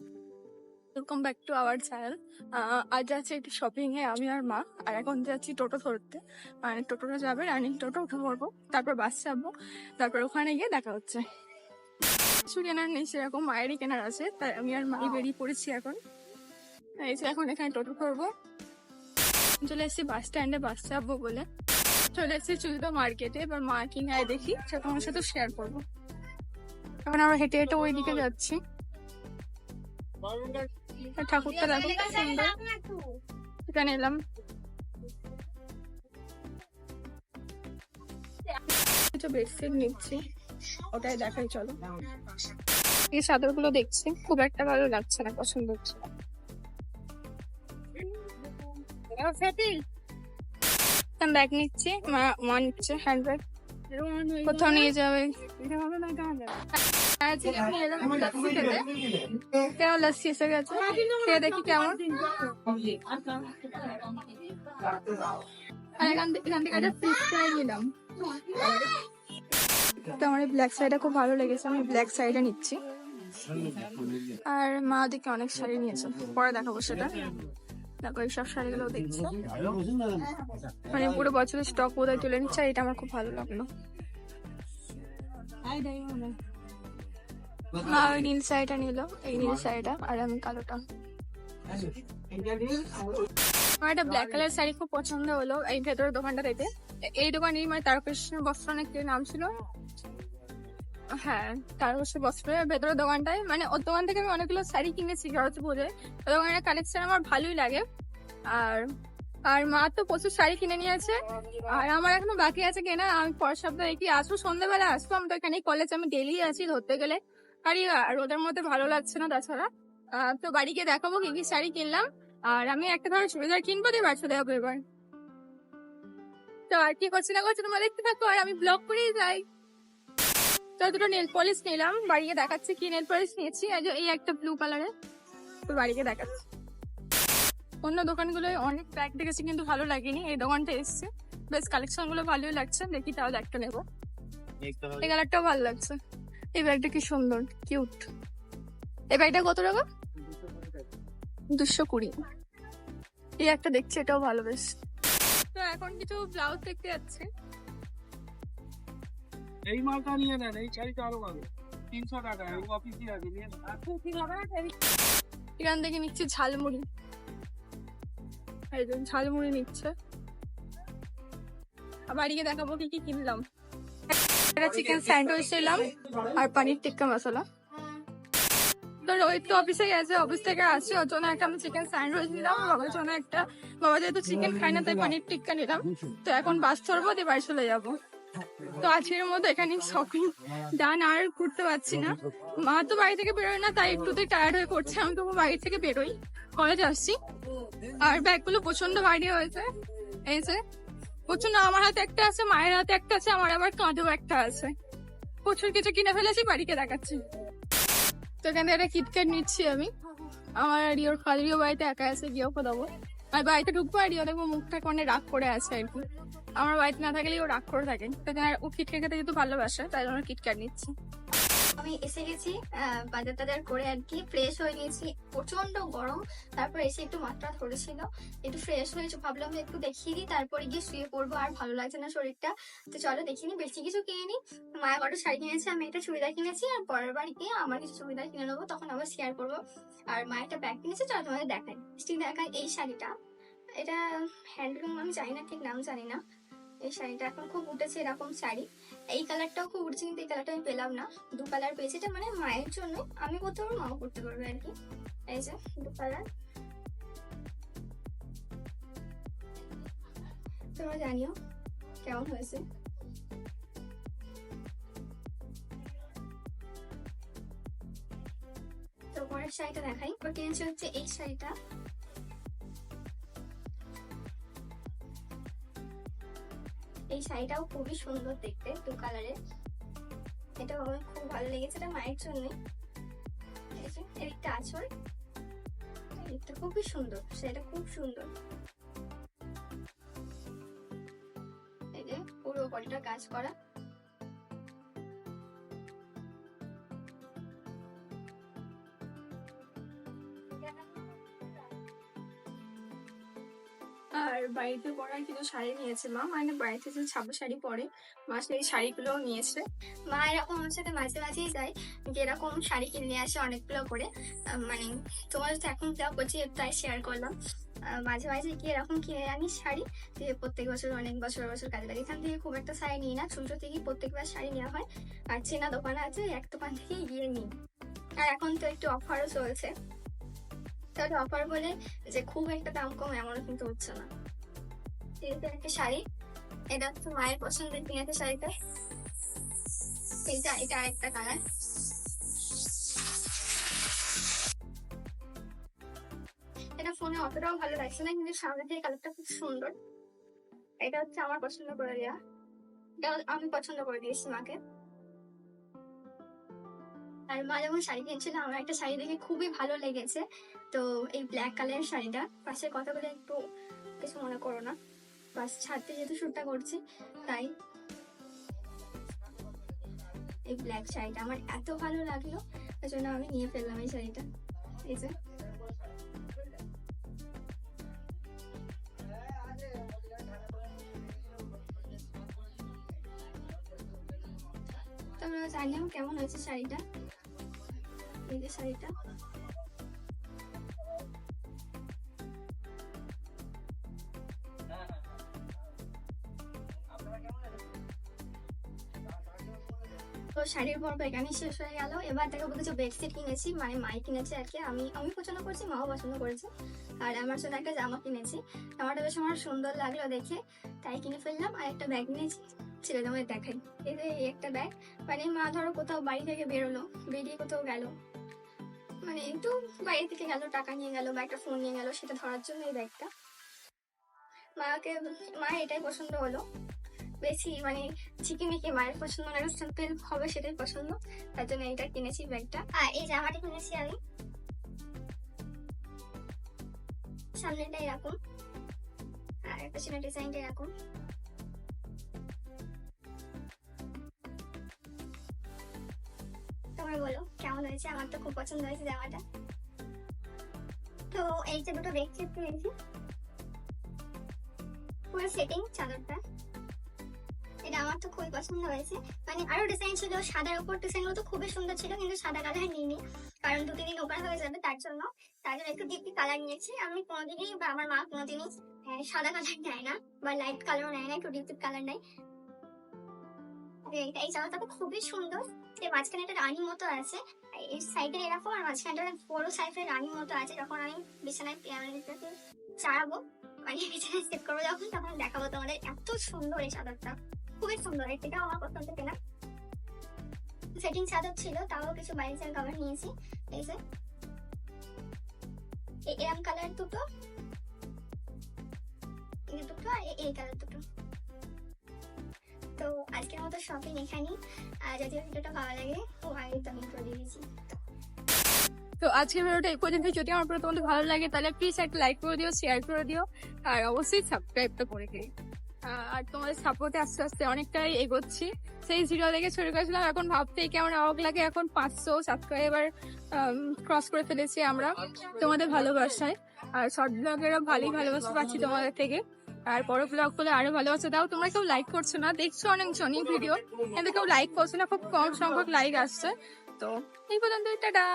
Welcome back to our channel আজ যাচ্ছি একটু শপিং এ আমি আর মা। আর এখন যাচ্ছি টোটো ধরতে। মানে টোটোটা যাবে রানিং টোটো উঠে পড়ব। তারপর বাস চাপবো। তারপর ওখানে গিয়ে দেখা হচ্ছে। কিছু কেনার নেই সেরকম মায়েরই কেনার আছে। তাই আমি আর মাই বেরিয়ে পড়েছি এখন। এই যে এখন এখানে টোটো ধরবো। চলে এসেছি বাস স্ট্যান্ডে বাস চাপবো বলে। চলে এসেছি চুলটা মার্কেটে এবার মা কি নেয় দেখি সেটা তোমার সাথে শেয়ার করব। এখন আমরা হেঁটে হেঁটে ওই দিকে যাচ্ছি। ঠাকুরটা দেখো এখানে এলাম। কিছু বেডশিট নিচ্ছি ওটাই দেখাই চলো। এই চাদরগুলো দেখছি খুব একটা ভালো লাগছে না পছন্দ হচ্ছে ব্যাগ নিচ্ছি মা নিচ্ছে হ্যান্ড ব্যাগ কোথাও নিয়ে যাবে? কেমন এসে গেছে খেয়ে দেখি কেমন এখান থেকে একটা নিলাম তো আমার এই ব্ল্যাক শাড়িটা খুব ভালো লেগেছে আমি ব্ল্যাক শাড়িটা নিচ্ছি। আর মা ওদিকে অনেক শাড়ি নিয়েছে পরে দেখাবো সেটা। দেখো এই সব শাড়িগুলো দেখছি মানে পুরো বছরের স্টক বোধহয় তুলে নিচ্ছে এটা আমার খুব ভালো লাগল মা ওই নীল শাড়িটা নিল এই নীল শাড়িটা আর আমি কালোটা আমার একটা ব্ল্যাক কালার শাড়ি খুব পছন্দ হলো এই ভেতরের দোকানটা থেকে এই দোকানেই মানে তারকেশ্বর বস্ত্র অনেক নাম ছিল হ্যাঁ তারকেশ্বর বস্ত্রের ভেতরের দোকানটায়। মানে ওর দোকান থেকে আমি অনেকগুলো শাড়ি কিনেছি বুঝে ওই দোকানের কালেকশন আমার ভালোই লাগে। আর আর মা তো প্রচুর শাড়ি কিনে নিয়েছে। আর আমার এখনও বাকি আছে কেনা। আমি পরের সপ্তাহে কি আসব? সন্ধ্যাবেলা আসব। আমি তো এখানে কলেজ আমি ডেলি আছি ধরতে গেলে। আর ওদের মধ্যে ভালো লাগছে না তাছাড়া। তো বাড়ি গিয়ে দেখাবো কি কি শাড়ি কিনলাম। আর আমি একটা ধরো চুড়িদার কিনবো দিয়ে বাড়ি চলে যাব এবার। তো আর কি করছি না করছি তোমার দেখতে থাকো। আর আমি ব্লগ করেই যাই। তো দুটো নেল পলিশ নিলাম বাড়িতে দেখাচ্ছি কি নেল পলিশ নিয়েছি। এই এই একটা ব্লু কালারের তো বাড়িতে দেখাচ্ছি। অন্য দোকানগুলোয় অনেক ব্যাগ দেখেছি কিন্তু ভালো লাগেনি। এই দোকানটা এসছে। বেশ কালেকশনগুলো ভালোই লাগছে। দেখি তাহলে একটা নেব। এই কালারটাও ভালো লাগছে। এই ব্যাগটা কি সুন্দর কিউট এই ব্যাগটা কত টাকা? দুশো কুড়ি। এই একটা দেখছি এটাও ভালো বেশ। তো এখন কিছু ব্লাউজ দেখতে যাচ্ছে। এই মালটা নিয়ে নেন, এই শাড়িটা আরও ভালো। তিনশো টাকা, এই অফিসে আছে, নিয়ে এখান থেকে নিচ্ছে ঝালমুড়ি। যে ঝালমুড়ি নিচ্ছে। আর বাড়িকে দেখাবো কি কি কিনলাম। একটা চিকেন স্যান্ডউইচ নিলাম, আর পানির টিক্কা মশলা। তো রোহিত তো অফিসে গেছে অফিস থেকে আসছে, ওর জন্য একটা আমি চিকেন স্যান্ডউইচ নিলাম বাবার জন্য একটা বাবা যেহেতু চিকেন খায় না, তাই পানির টিক্কা নিলাম। তো এখন বাস ধরবো, দিয়ে বাড়ি চলে যাব। তো আজকের মতো এখানে শপিং ডান আর ঘুরতে পারছি না। মা তো বাড়ি থেকে বেরোয় না, তাই একটুতেই টায়ার্ড হয়ে পড়ছে। আমি তো বাড়ি থেকে বেরোই। কলেজ আসছি। আর ব্যাগগুলো প্রচণ্ড ভারী হয়েছে। এই যে প্রচণ্ড আমার হাতে একটা আছে, মায়ের হাতে একটা আছে, আমার আবার কাঁধেও একটা আছে। প্রচুর কিছু কিনে ফেলেছি, বাড়িকে দেখাচ্ছি। তো এখানে একটা কিটক্যাট নিচ্ছি আমি। আমার রিওর খালিও বাড়িতে একা আছে গিয়েও দেবো। আর বাড়িতে ঢুকবো আর রিও দেখব মুখটা কোনে রাগ করে আছে আর কি। আমার বাড়িতে না থাকলেই ও রাগ করে থাকে। ও কিটক্যাট খেতে যেহেতু ভালোবাসে, তাই জন্য কিটক্যাট নিচ্ছি। আমি এসে গেছি বাজার টাজার করে আর কি ফ্রেশ হয়ে নিয়েছি প্রচণ্ড গরম। তারপর এসে একটু মাত্রা ধরেছিল, একটু ফ্রেশ হয়েছে, ভাবলাম একটু দেখিয়ে দিই, তারপরে গিয়ে শুয়ে পড়ব, আর ভালো লাগছে না শরীরটা। তো চলো দেখিনি বেশি কিছু কিনে নি। মায়া কটা শাড়ি কিনেছে, আমি একটা চুড়িদার কিনেছি, আর পরের বাড়ি গিয়ে আমার কিছু চুড়িদার কিনে নেব, তখন আবার শেয়ার করব। আর মায়ের একটা ব্যাগ কিনেছে, চলো তোমাদের দেখাই। ঠিক দেখাই এই শাড়িটা। এটা হ্যান্ডলুম আমি জানি না, ঠিক নাম জানি না। এই শাড়িটা এখন খুব উঠেছে এরকম শাড়ি। এই কালারটাও খুব উঠছে কিন্তু এই কালারটা আমি পেলাম না। দু কালার পেয়েছি, এটা মানে মায়ের জন্য। আমি করতে পারব মাও করতে পারবে আর কি। এই যে দু কালার। তোমরা জানিও কেমন হয়েছে। তো পরের শাড়িটা দেখাই। ওর কিনেছে হচ্ছে এই শাড়িটা। এই শাড়িটাও খুবই সুন্দর দেখতে, দু কালারের এটা আমার খুব ভালো লেগেছে, এটা মায়ের জন্য এদিকটা আঁচল। এদিকটা খুবই সুন্দর সেটা খুব সুন্দর। এই যে, পুরো বডিটা কাজ করা। বাড়িতে পরার কিছু শাড়ি নিয়েছে মা। মানে বাড়িতে যে ছাপো শাড়ি পরে, মা সেই শাড়িগুলোও নিয়েছে। মা এরকম আমার সাথে মাঝে মাঝেই যায়, যে এরকম শাড়ি কিনে আসে অনেকগুলো করে। মানে তোমার সাথে এখন যা করছি তাই শেয়ার করলাম। মাঝে মাঝে কি এরকম কিনে আনি শাড়ি, যে প্রত্যেক বছর, অনেক বছর বছর কাজে লাগে। এখান থেকে খুব একটা শাড়ি নিই না ছোট থেকেই প্রত্যেকবার শাড়ি নেওয়া হয়। আর চেনা দোকান আছে, এক দোকান থেকেই গিয়ে নিই। আর এখন তো একটু অফারও চলছে। তাহলে অফার বলে যে খুব একটা দাম কম এমনও কিন্তু হচ্ছে না। এটা একটা শাড়ি, এটা হচ্ছে মায়ের পছন্দের কিনেছে শাড়িটা। এটা এটা আরেকটা কালার এটা ফোনে অতটাও ভালো লাগছে না, কিন্তু সামনে থেকে কালারটা খুব সুন্দর। এটা হচ্ছে আমার পছন্দ করে দেওয়া এটা আমি পছন্দ করে দিয়েছি মাকে। আর মা যখন শাড়ি কিনছিল, আমার একটা শাড়ি দেখে খুবই ভালো লেগেছে। তো এই ব্ল্যাক কালারের শাড়িটা, পাশে কথা বলে একটু কিছু মনে করো না। বাস ছাড়তে যেহেতু শ্যুটটা করছি, তাই এই ব্ল্যাক শাড়িটা আমার এত ভালো লাগল ওই জন্য আমি নিয়ে ফেললাম এই শাড়িটা। এই যে। তোমরা জানিও কেমন হয়েছে শাড়িটা? এই যে শাড়িটা। তো শাড়ির পর্ব এখানেই শেষ হয়ে গেল। এবার দেখো কিছু বেডশিট কিনেছি মানে মাই কিনেছে আর কি। আমি আমি পছন্দ করেছি, মাও পছন্দ করেছে। আর আমার জন্য একটা জামা কিনেছি। জামাটা বেশ আমার সুন্দর লাগল দেখে, তাই কিনে ফেললাম। আর একটা ব্যাগ নিয়েছি, ছেলে তোমায় দেখাই। এই যে এই একটা ব্যাগ মানে মা ধরো কোথাও বাড়ি থেকে বেরোলো, বেরিয়ে কোথাও গেল। মানে একটু বাইরে থেকে গেল, টাকা নিয়ে গেল বা একটা ফোন নিয়ে গেল, সেটা ধরার জন্য এই ব্যাগটা মাকে, মা এটাই পছন্দ হলো। বেশি মানে চিকিমিকি মায়ের পছন্দ না সিম্পল হবে সেটাই পছন্দ। তার জন্য এটা কিনেছি ব্যাগটা। আর এই জামাটা কিনেছি আমি। সামনেটা এরকম। আর পেছনের ডিজাইনটা এরকম। তোমরা বলো, কেমন হয়েছে? আমার তো খুব পছন্দ হয়েছে জামাটা। তো এই যে দুটো দেখছি কিনেছি পুরো সেটিং চাদরটা। আমার তো খুবই পছন্দ হয়েছে। মানে আরও ডিজাইন ছিল, সাদার উপর ডিজাইন তো খুবই সুন্দর ছিল, কিন্তু সাদা কালার নিইনি। কারণ দু তিন দিন ওপর হয়ে যাবে, তার জন্য তার জন্য একটু ডিপি কালার নিয়েছি। আমি কোনোদিনই বা আমার মা কোনোদিনই সাদা কালার নেয় না, বা লাইট কালারও নেয় না, একটু ডিপ কালার নেয়। এই জামাটা খুবই সুন্দর। এর মাঝখানে একটা রানী মতো আছে। এই সাইডে এরকম, আর মাঝখানটা বড় সাইজের রানী মতো আছে। যখন আমি বিছানায় চাড়াবো মানে বিছানায় সেট করব যখন, তখন দেখাবো তোমাদের এত সুন্দর এই চাদরটা। খুবই সুন্দর এটাও আমার পছন্দ কেনা। সেটিং চাদর ছিল তাও কিছু বাইরের কাভার নিয়েছি, এই যে। এই কালার দুটো। এই দুটো আর এই কালার দুটো। তো আজকের মতো শপিং এখানেই। আর যদি ভিডিওটা ভালো লাগে ও আমি করে দিয়েছি। তো আজকের ভিডিওটা এই পর্যন্ত যদি আমার তোমাদের ভালো লাগে, তাহলে প্লিজ একটা লাইক করে দিও শেয়ার করে দিও। আর অবশ্যই সাবস্ক্রাইবটা করে দিও। আর তোমাদের সাপোর্টে আস্তে আস্তে অনেকটাই এগোচ্ছি। সেই ভিডিও দেখে শুরু করেছিলাম, এখন ভাবতেই কেমন অবাক লাগে, এখন পাঁচশো সাবস্ক্রাইবার ক্রস করে ফেলেছি আমরা তোমাদের ভালোবাসায়। আর শর্ট ব্লগেরও ভালোই ভালোবাসা পাচ্ছি তোমাদের থেকে। আর বড় ব্লগগুলো আরও ভালোবাসা দাও। তোমরা কেউ লাইক করছ না, দেখছ অনেকজনই ভিডিও কিন্তু কেউ লাইক করছ না, খুব কম সংখ্যক লাইক আসছে। তো এই পর্যন্ত টাটা!